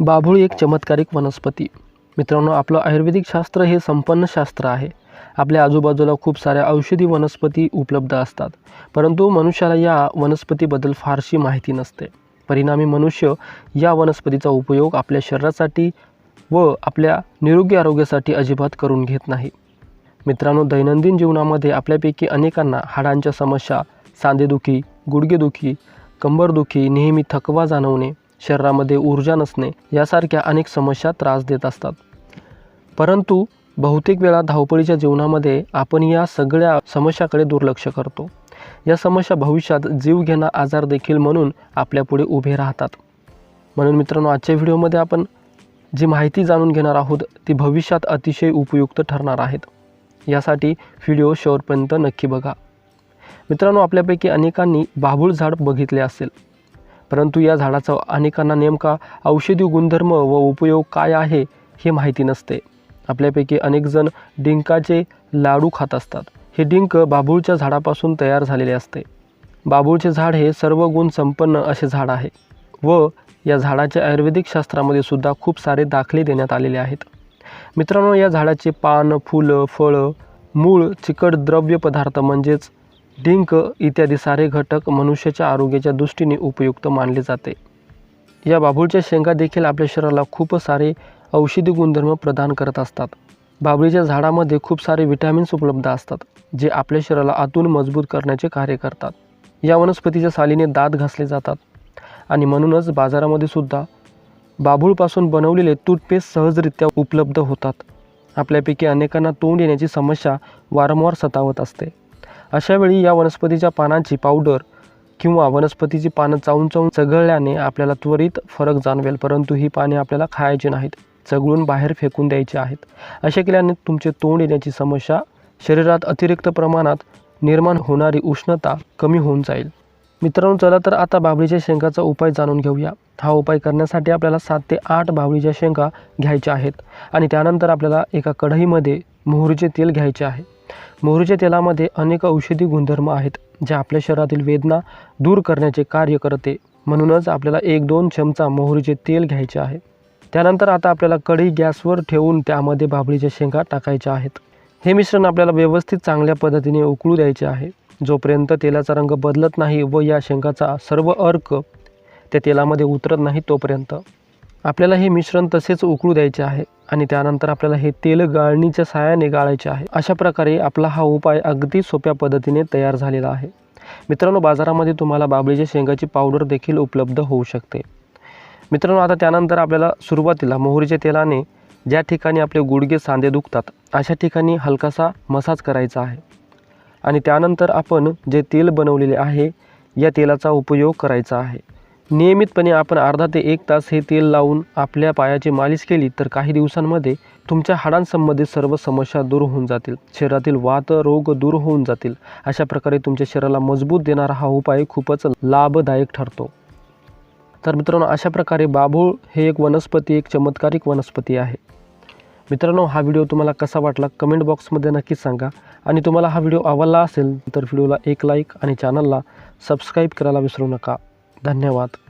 बाभूळ एक चमत्कारिक वनस्पती. मित्रांनो आपलं आयुर्वेदिक शास्त्र हे संपन्न शास्त्र आहे. आपल्या आजूबाजूला खूप साऱ्या औषधी वनस्पती उपलब्ध असतात. परंतु मनुष्याला या वनस्पतीबद्दल फारशी माहिती नसते. परिणामी मनुष्य या वनस्पतीचा उपयोग आपल्या शरीरासाठी व आपल्या निरोगी आरोग्यासाठी अजिबात करून घेत नाही. मित्रांनो दैनंदिन जीवनामध्ये आपल्यापैकी अनेकांना हाडांच्या समस्या सांधेदुखी गुडघेदुखी कंबरदुखी नेहमी थकवा जाणवणे शरीरामध्ये ऊर्जा नसणे यासारख्या अनेक समस्या त्रास देत असतात. परंतु बहुतेक वेळा धावपळीच्या जीवनामध्ये आपण या सगळ्या समस्याकडे दुर्लक्ष करतो. या समस्या भविष्यात जीवघेणा आजार देखील म्हणून आपल्यापुढे उभे राहतात. म्हणून मित्रांनो आजच्या व्हिडिओमध्ये आपण जी माहिती जाणून घेणार आहोत ती भविष्यात अतिशय उपयुक्त ठरणार आहेत. यासाठी व्हिडिओ शेवटपर्यंत नक्की बघा. मित्रांनो आपल्यापैकी अनेकांनी बाभूळ झाड बघितले असेल. परंतु या झाडाचा अनेकांना नेमका औषधी गुणधर्म व उपयोग काय आहे हे माहिती नसते. आपल्यापैकी अनेकजण डिंकाचे लाडू खात असतात. हे डिंक बाभूळच्या झाडापासून तयार झालेले असते. बाभूळचे झाड हे सर्व गुण संपन्न असे झाड आहे व या झाडाच्या आयुर्वेदिक शास्त्रामध्ये सुद्धा खूप सारे दाखले देण्यात आलेले आहेत. मित्रांनो या झाडाचे पान फुलं फळं मूळ चिकट द्रव्य पदार्थ म्हणजेच डिंक इत्यादी सारे घटक मनुष्याच्या आरोग्याच्या दृष्टीने उपयुक्त मानले जाते. या बाभूळच्या शेंगा देखील आपल्या शरीराला खूप सारे औषधी गुणधर्म प्रदान करत असतात. बाभळीच्या झाडामध्ये खूप सारे विटॅमिन्स उपलब्ध असतात जे आपल्या शरीराला आतून मजबूत करण्याचे कार्य करतात. या वनस्पतीच्या सालीने दात घासले जातात आणि म्हणूनच बाजारामध्ये सुद्धा बाभूळपासून बनवलेले टूथपेस्ट सहजरित्या उपलब्ध होतात. आपल्यापैकी अनेकांना तोंड येण्याची समस्या वारंवार सतावत असते. अशावेळी या वनस्पतीच्या पानांची पावडर किंवा वनस्पतीची पानं चावून चावून चघळल्याने आपल्याला त्वरित फरक जाणवेल परंतु ही पाने आपल्याला खायची नाहीत चघळून बाहेर फेकून द्यायची आहेत. असे केल्याने तुमचे तोंड येण्याची समस्या शरीरात अतिरिक्त प्रमाणात निर्माण होणारी उष्णता कमी होऊन जाईल. मित्रांनो चला तर आता बाबळीच्या शेंगाचा उपाय जाणून घेऊया. हा उपाय करण्यासाठी आपल्याला सात ते आठ बाबळीच्या शेंगा घ्यायच्या आहेत आणि त्यानंतर आपल्याला एका कढईमध्ये मोहरीचे तेल घ्यायचे आहे. मोहरीच्या तेलामध्ये अनेक औषधी गुणधर्म आहेत जे आपल्या शरीरातील वेदना दूर करण्याचे कार्य करते. म्हणूनच आपल्याला एक दोन चमचा मोहरीचे तेल घ्यायचे आहे. त्यानंतर आता आपल्याला कढी गॅसवर ठेवून त्यामध्ये बाबळीच्या शेंगा टाकायच्या आहेत. हे मिश्रण आपल्याला व्यवस्थित चांगल्या पद्धतीने उकळू द्यायचे आहे. जोपर्यंत तेलाचा रंग बदलत नाही व या शेंगाचा सर्व अर्क त्या तेलामध्ये उतरत नाही तोपर्यंत आपल्याला हे मिश्रण तसेच उकळू द्यायचे आहे. आणि त्यानंतर आपल्याला हे तेल गाळणीच्या सहाय्याने गाळायचे आहे. अशा प्रकारे आपला हा उपाय अगदी सोप्या पद्धतीने तयार झालेला आहे. मित्रांनो बाजारामध्ये तुम्हाला बाबळीच्या शेंगाची पावडर देखील उपलब्ध होऊ शकते. मित्रांनो आता त्यानंतर आपल्याला सुरुवातीला मोहरीच्या तेलाने ज्या ठिकाणी आपले गुडघे सांधे दुखतात अशा ठिकाणी हलकासा मसाज करायचा आहे. आणि त्यानंतर आपण जे तेल बनवलेले आहे या तेलाचा उपयोग करायचा आहे. नियमितपणे आपण अर्धा ते एक तास हे तेल लावून आपल्या पायाची मालिश केली तर काही दिवसांमध्ये तुमच्या हाडांसंबंधित सर्व समस्या दूर होऊन जातील. शरीरातील वात रोग दूर होऊन जातील. अशा प्रकारे तुमच्या शरीराला मजबूत देणारा हा उपाय खूपच लाभदायक ठरतो. तर मित्रांनो अशा प्रकारे बाभूळ हे एक वनस्पती एक चमत्कारिक वनस्पती आहे. मित्रांनो हा व्हिडिओ तुम्हाला कसा वाटला कमेंट बॉक्समध्ये नक्कीच सांगा. आणि तुम्हाला हा व्हिडिओ आवडला असेल तर व्हिडिओला एक लाईक आणि चॅनलला सबस्क्राईब करायला विसरू नका. धन्यवाद.